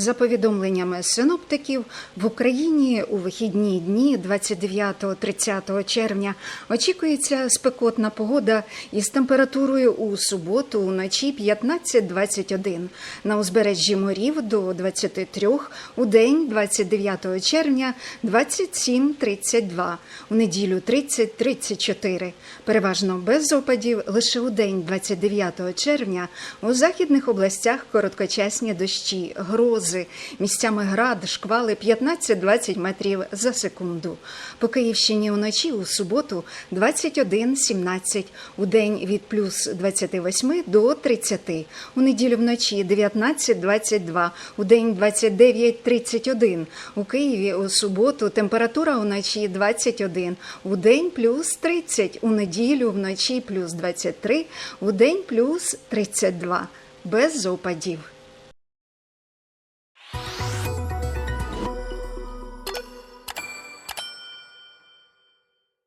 За повідомленнями синоптиків, в Україні у вихідні дні 29-30 червня очікується спекотна погода із температурою у суботу вночі 15-21, на узбережжі морів до 23, у день 29 червня 27-32, у неділю 30-34. Переважно без опадів лише у день 29 червня у західних областях короткочасні дощі, грози, місцями град, шквали 15-20 метрів за секунду. По Київщині вночі у суботу 21-17, у день від плюс 28 до 30, у неділю вночі 19-22, у день 29-31, у Києві у суботу температура вночі 21, у день плюс 30, у неділю вночі плюс 23, у день плюс 32, без опадів.